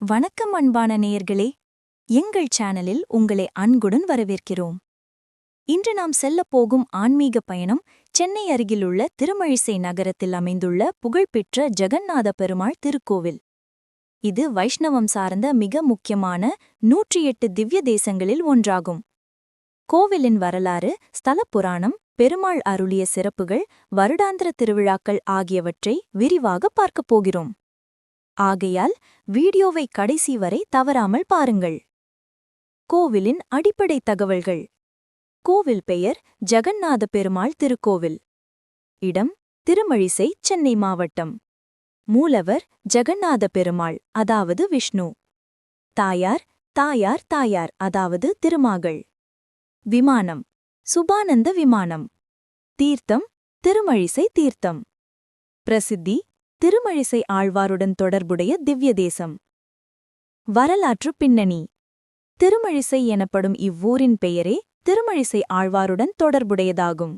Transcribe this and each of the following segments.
வணக்கம் அன்பான நேயர்களே. எங்கள் சேனலில் உங்களை அன்புடன் வரவேற்கிறோம். இன்று நாம் செல்லப் போகும் ஆன்மீக பயணம் சென்னை அருகிலுள்ள திருமழிசை நகரத்தில் அமைந்துள்ள புகழ்பெற்ற ஜெகந்நாத பெருமாள் திருக்கோவில். இது வைஷ்ணவம் சார்ந்த மிக முக்கியமான நூற்றி எட்டு திவ்ய தேசங்களில் ஒன்றாகும். கோவிலின் வரலாறு ஸ்தல புராணம் பெருமாள் அருளிய சிறப்புகள் வருடாந்திர திருவிழாக்கள் ஆகியவற்றை விரிவாக பார்க்கப் போகிறோம். ஆகையால் வீடியோவை கடைசி வரை தவறாமல் பாருங்கள். கோவிலின் அடிப்படை தகவல்கள். கோவில் பெயர் ஜெகநாத பெருமாள் திருக்கோவில். இடம் திருமழிசை சென்னை மாவட்டம். மூலவர் ஜெகநாத பெருமாள் அதாவது விஷ்ணு. தாயார் தாயார் தாயார் அதாவது திருமாகள். விமானம் சுபானந்த விமானம். தீர்த்தம் திருமழிசை தீர்த்தம். பிரசித்தி திருமழிசை ஆழ்வாருடன் தொடர்புடைய திவ்ய தேசம் வரலாற்று பின்னணி. திருமழிசை எனப்படும் இவ்வூரின் பெயரே திருமழிசை ஆழ்வாருடன் தொடர்புடையதாகும்.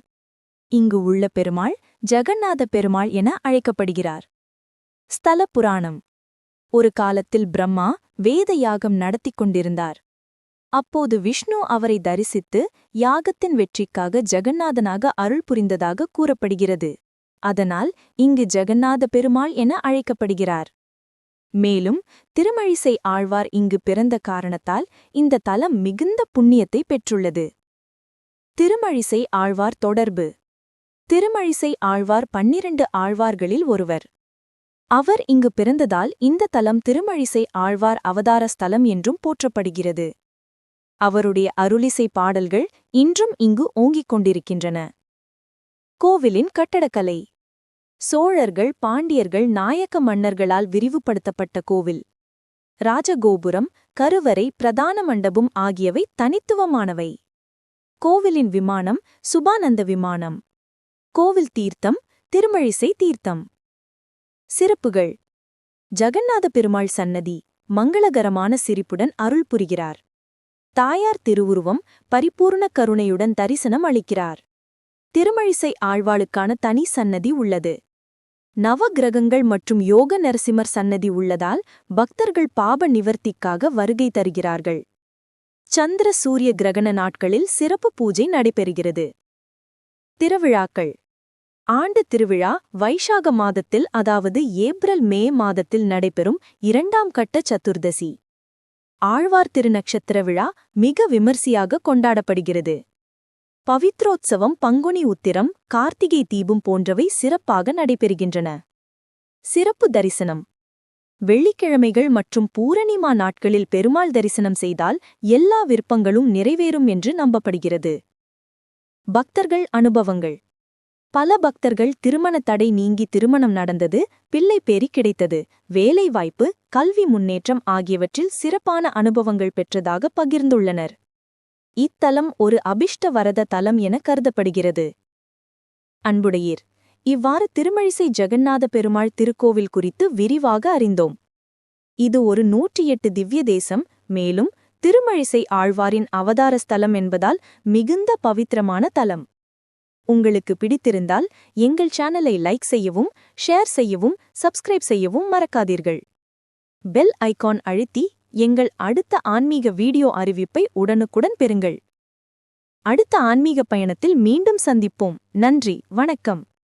இங்கு உள்ள பெருமாள் ஜெகநாத பெருமாள் என அழைக்கப்படுகிறார். ஸ்தல புராணம். ஒரு காலத்தில் பிரம்மா வேத யாகம் நடத்திக் கொண்டிருந்தார். அப்போது விஷ்ணு அவரை தரிசித்து யாகத்தின் வெற்றிக்காக ஜெகநாதனாக அருள் புரிந்ததாக கூறப்படுகிறது. அதனால் இங்கு ஜெகநாத பெருமாள் என அழைக்கப்படுகிறார். மேலும் திருமழிசை ஆழ்வார் இங்கு பிறந்த காரணத்தால் இந்த தலம் மிகுந்த புண்ணியத்தை பெற்றுள்ளது. திருமழிசை ஆழ்வார் தொடர்பு. திருமழிசை ஆழ்வார் பன்னிரண்டு ஆழ்வார்களில் ஒருவர். அவர் இங்கு பிறந்ததால் இந்த தலம் திருமழிசை ஆழ்வார் அவதார ஸ்தலம் என்றும் போற்றப்படுகிறது. அவருடைய அருளிசை பாடல்கள் இன்றும் இங்கு ஓங்கிக் கொண்டிருக்கின்றன. கோவிலின் கட்டடக்கலை. சோழர்கள் பாண்டியர்கள் நாயக்க மன்னர்களால் விரிவுபடுத்தப்பட்ட கோவில். ராஜகோபுரம் கருவறை பிரதான மண்டபம் ஆகியவை தனித்துவமானவை. கோவிலின் விமானம் சுபானந்த விமானம். கோவில் தீர்த்தம் திருமழிசை தீர்த்தம். சிறப்புகள். ஜகந்நாத பெருமாள் சன்னதி மங்களகரமான சிரிப்புடன் அருள் புரிகிறார். தாயார் திருவுருவம் பரிபூர்ண கருணையுடன் தரிசனம் அளிக்கிறார். திருமழிசை ஆழ்வாளுக்கான தனி சன்னதி உள்ளது. நவகிரகங்கள் மற்றும் யோக நரசிம்மர் சன்னதி உள்ளதால் பக்தர்கள் பாப நிவர்த்திக்காக வருகை தருகிறார்கள். சந்திர சூரிய கிரகண நாட்களில் சிறப்பு பூஜை நடைபெறுகிறது. திருவிழாக்கள். ஆண்டு திருவிழா வைஷாக மாதத்தில் அதாவது ஏப்ரல் மே மாதத்தில் நடைபெறும் இரண்டாம் கட்ட சதுர்தசி. ஆழ்வார் திருநக்ஷத்திர விழா மிக விமர்சையாக கொண்டாடப்படுகிறது. பவித்ரோத்சவம் பங்குனி உத்திரம் கார்த்திகை தீபம் போன்றவை சிறப்பாக நடைபெறுகின்றன. சிறப்பு தரிசனம். வெள்ளிக்கிழமைகள் மற்றும் பூரணிமா நாட்களில் பெருமாள் தரிசனம் செய்தால் எல்லா விருப்பங்களும் நிறைவேறும் என்று நம்பப்படுகிறது. பக்தர்கள் அனுபவங்கள். பல பக்தர்கள் திருமண தடை நீங்கி திருமணம் நடந்தது பிள்ளை பேரி கிடைத்தது வேலைவாய்ப்பு கல்வி முன்னேற்றம் ஆகியவற்றில் சிறப்பான அனுபவங்கள் பெற்றதாக பகிர்ந்துள்ளனர். இத்தலம் ஒரு அபிஷ்ட வரத தலம் என கருதப்படுகிறது. அன்புடையீர் இவ்வாறு திருமழிசை ஜெகநாத பெருமாள் திருக்கோவில் குறித்து விரிவாக அறிந்தோம். இது ஒரு நூற்றி எட்டு திவ்ய தேசம் மேலும் திருமழிசை ஆழ்வாரின் அவதார ஸ்தலம் என்பதால் மிகுந்த பவித்திரமான தலம். உங்களுக்கு பிடித்திருந்தால் எங்கள் சேனலை லைக் செய்யவும் ஷேர் செய்யவும் சப்ஸ்கிரைப் செய்யவும் மறக்காதீர்கள். பெல் ஐகான் அழுத்தி எங்கள் அடுத்த ஆன்மீக வீடியோ அறிவிப்பை உடனுக்குடன் பெறுங்கள். அடுத்த ஆன்மீக பயணத்தில் மீண்டும் சந்திப்போம். நன்றி. வணக்கம்.